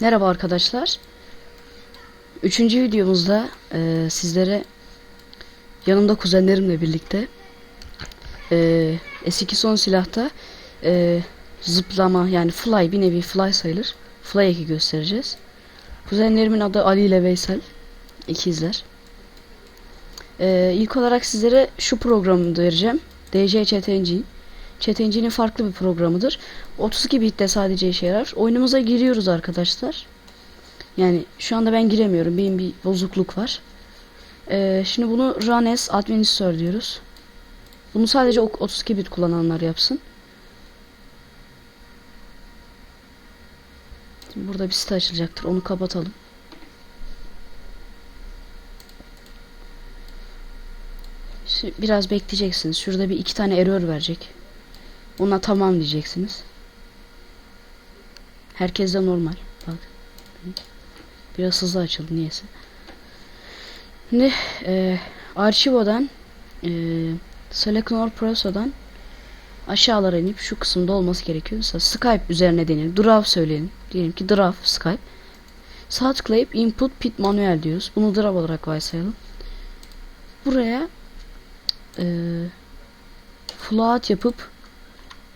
Merhaba arkadaşlar. Üçüncü videomuzda e, sizlere yanımda kuzenlerimle birlikte e, S2 son silahta e, zıplama yani fly bir nevi fly sayılır. Fly eki göstereceğiz. Kuzenlerimin adı Ali ile Veysel. İkizler. E, ilk olarak sizlere şu programı vereceğim. DJ Chat Engine. Chat Engine'in farklı bir programıdır. 32 bitte sadece işe yarar. Oyunumuza giriyoruz arkadaşlar. Yani şu anda ben giremiyorum. Benim bir bozukluk var. Ee, şimdi bunu run as administrator diyoruz. Bunu sadece o- 32 bit kullananlar yapsın. Şimdi burada bir site açılacaktır. Onu kapatalım. Şimdi biraz bekleyeceksiniz. Şurada bir iki tane error verecek. Ona tamam diyeceksiniz. Herkes de normal. Bak. Biraz hızlı açıldı niyeyse. Şimdi e, Archivo'dan e, Select Proso'dan aşağılara inip şu kısımda olması gerekiyor. Mesela Skype üzerine deneyelim. Draw söyleyelim. Diyelim ki Draw Skype. Sağ tıklayıp Input Pit Manuel diyoruz. Bunu Draw olarak varsayalım. Buraya e, float yapıp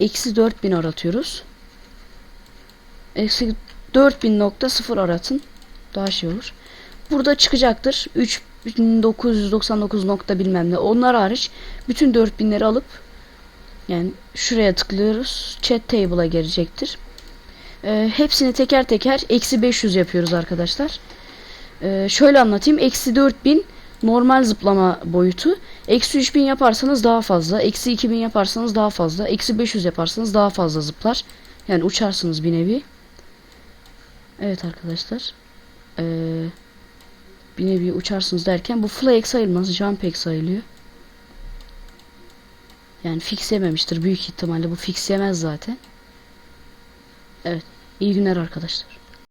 eksi 4000 aratıyoruz. Eksi 4000.0 aratın. Daha şey olur. Burada çıkacaktır. 3999 nokta bilmem ne. Onlar hariç bütün 4000'leri alıp yani şuraya tıklıyoruz. Chat table'a gelecektir. Ee, hepsini teker teker eksi 500 yapıyoruz arkadaşlar. Ee, şöyle anlatayım. Eksi 4000 normal zıplama boyutu. Eksi 3000 yaparsanız daha fazla. Eksi 2000 yaparsanız daha fazla. Eksi 500 yaparsanız daha fazla zıplar. Yani uçarsınız bir nevi. Evet arkadaşlar. Ee, bir nevi uçarsınız derken bu fly sayılmaz. Jump ek sayılıyor. Yani fix yememiştir büyük ihtimalle. Bu fix yemez zaten. Evet. İyi günler arkadaşlar.